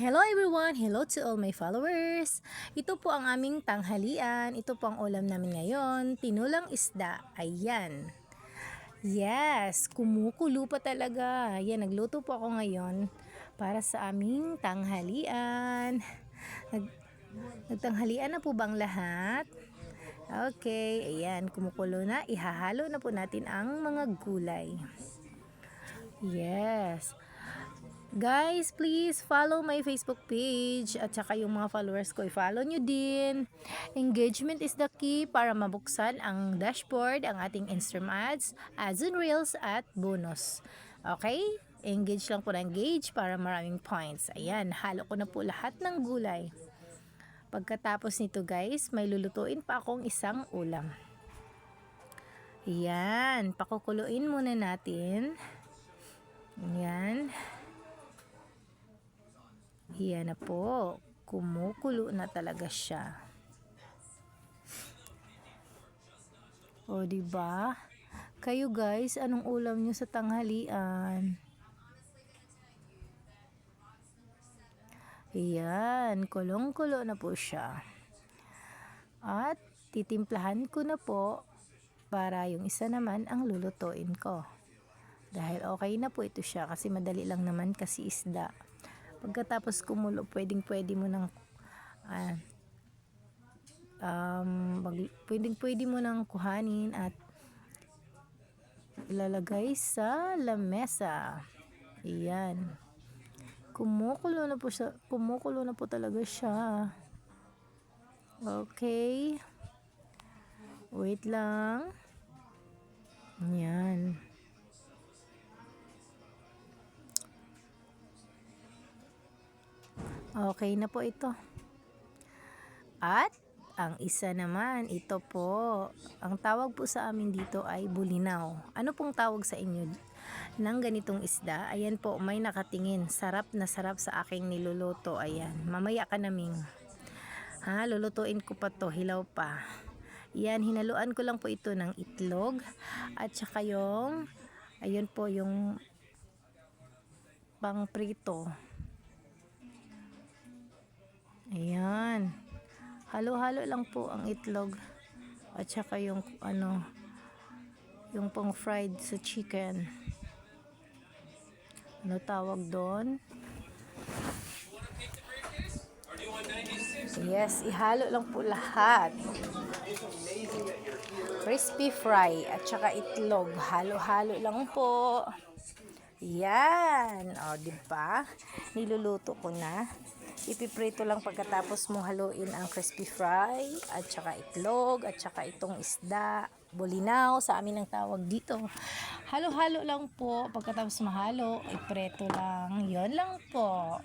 Hello everyone! Hello to all my followers! Ito po ang aming tanghalian. Ito po ang ulam namin ngayon. Tinulang isda. Ayan. Yes! Kumukulo pa talaga. Ayan, nagluto po ako ngayon para sa aming tanghalian. Nag, nagtanghalian na po bang lahat? Okay, ayan, kumukulo na. Ihahalo na po natin ang mga gulay. Yes. Guys, please follow my Facebook page at saka yung mga followers ko, i-follow nyo din. Engagement is the key para mabuksan ang dashboard, ang ating Instagram ads, ads and reels at bonus. Okay? Engage lang po na engage para maraming points. Ayan, halo ko na po lahat ng gulay. Pagkatapos nito guys, may lulutuin pa akong isang ulam. Ayan, pakukuluin muna natin. Ayan. Yan na po. Kumukulo na talaga siya. O, di ba? Kayo guys, anong ulam nyo sa tanghalian? Ayan, kulong-kulo na po siya. At titimplahan ko na po para yung isa naman ang lulutuin ko. Dahil okay na po ito siya kasi madali lang naman kasi isda. Pagkatapos kumulo, pwedeng pwede mo nang ah, um, mag- pwedeng pwede mo nang kuhanin at ilalagay sa lamesa. Iyan. Kumukulo na po siya. Kumukulo na po talaga siya. Okay. Wait lang. Yan. Okay na po ito. At ang isa naman, ito po. Ang tawag po sa amin dito ay bulinaw. Ano pong tawag sa inyo ng ganitong isda? Ayan po, may nakatingin. Sarap na sarap sa aking niluluto. Ayan, mamaya ka naming. Ha, lulutuin ko pa to, hilaw pa. Yan, hinaluan ko lang po ito ng itlog. At saka yung, ayun po, yung pang prito. Halo-halo lang po ang itlog. At saka yung ano, yung pang fried sa chicken. Ano tawag doon? Yes, ihalo lang po lahat. Crispy fry at saka itlog. Halo-halo lang po. Yan. O, di ba? Niluluto ko na. Ipiprito lang pagkatapos mo haluin ang crispy fry at saka itlog at saka itong isda. Bulinaw sa amin ang tawag dito. Halo-halo lang po. Pagkatapos mahalo, ipreto lang. Yon lang po.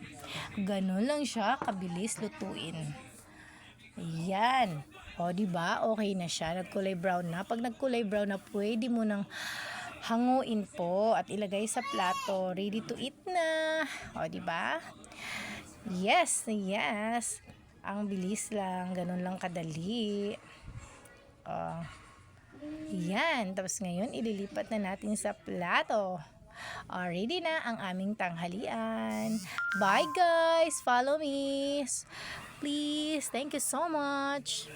Ganun lang siya kabilis lutuin. Yan. O, di ba? Okay na siya. Nagkulay brown na. Pag nagkulay brown na, pwede mo nang hanguin po at ilagay sa plato. Ready to eat na. O, di ba? Yes, yes. Ang bilis lang. Ganun lang kadali. O. Yan. Tapos ngayon, ililipat na natin sa plato. Already na ang aming tanghalian. Bye guys! Follow me! Please! Thank you so much!